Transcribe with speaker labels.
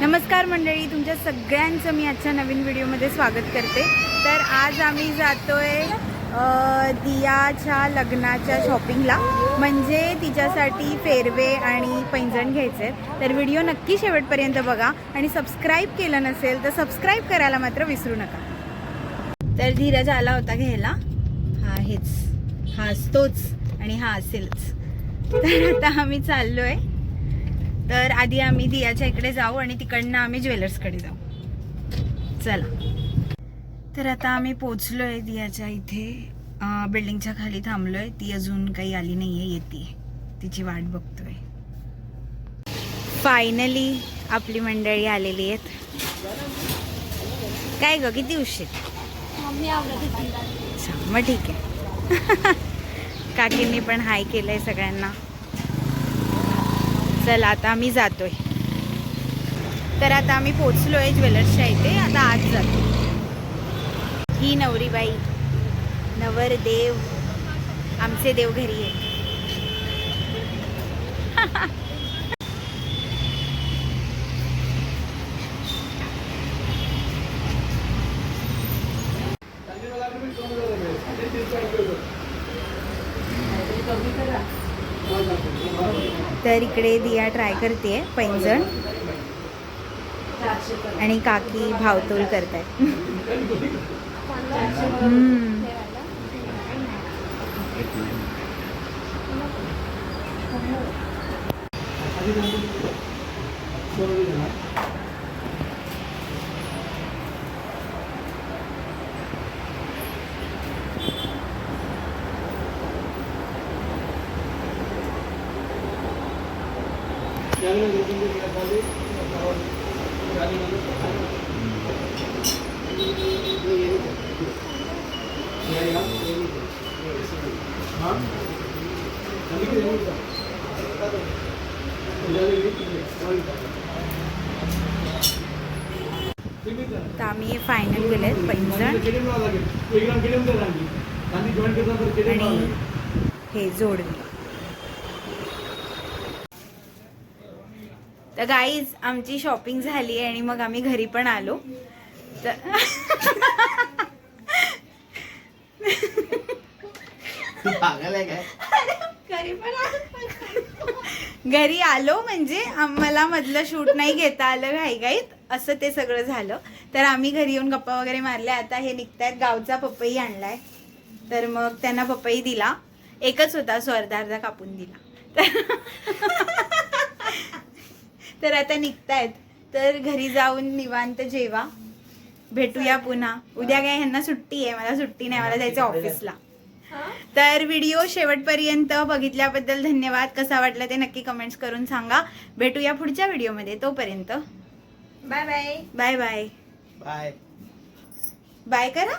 Speaker 1: नमस्कार मंडळी तुमच्या सगळ्यांचं मी आजच्या नवीन व्हिडिओमध्ये स्वागत करते. तर आज आम्ही जातोय दियाच्या लग्नाच्या शॉपिंगला. म्हणजे तिच्यासाठी फेरवे आणि पैंजण घ्यायचे तर व्हिडिओ नक्की शेवटपर्यंत बघा आणि सबस्क्राईब केलं नसेल तर सबस्क्राईब करायला मात्र विसरू नका. तर धीरज आला होता घ्यायला. हा हेच हा तोच आणि हा असेलच. तर आता आम्ही चाललोय. तर आधी आम्ही दियाच्या इकडे जाऊ आणि तिकडनं आम्ही ज्वेलर्सकडे जाऊ. चला. तर आता आम्ही पोचलोय दियाच्या इथे. बिल्डिंगच्या खाली थांबलोय. ती अजून काही आली नाहीये येते तिची वाट बघतोय. फायनली आपली मंडळी आलेली आहेत. काय ग किती उशीर? मग ठीक आहे. काकींनी पण हाय केलंय सगळ्यांना. चला आता आम्ही जातोय. तर आता आम्ही पोचलोय ज्वेलर्सच्या इथे आता आज जातो ही नवरीबाई नवरदेव आमचे देव घरी आहे तर इकडे दिया ट्राय करते पैंजण. आणि काकी भावतोल करत आहेत तर आम्ही फायनल केले पैंजण आणि हे जोडवी तर गाईज आमची शॉपिंग झाली आहे आणि मग आम्ही घरी पण आलो. तर
Speaker 2: पागल आहे काय?
Speaker 1: घरी पण आलो. घरी आलो म्हणजे आम्हाला मधलं शूट नाही घेता आलं घाईघाईत असं ते सगळं झालं. तर आम्ही घरी येऊन गप्पा वगैरे मारल्या. आता हे निघतायत. गावचा पपई आणलाय. तर मग त्यांना पपई दिला. एकच होता सो अर्धा अर्धा कापून दिला. तर- तर आता निघतायत. तर घरी जाऊन निवांत जेवा. भेटूया पुन्हा. उद्या काय ह्यांना सुट्टी आहे. मला सुट्टी नाही. मला जायचं ऑफिसला. तर व्हिडिओ शेवटपर्यंत बघितल्याबद्दल धन्यवाद. कसा वाटला ते नक्की कमेंट्स करून सांगा. भेटूया पुढच्या व्हिडिओमध्ये तोपर्यंत.
Speaker 3: Bye bye
Speaker 1: bye bye
Speaker 2: bye
Speaker 1: bye करा.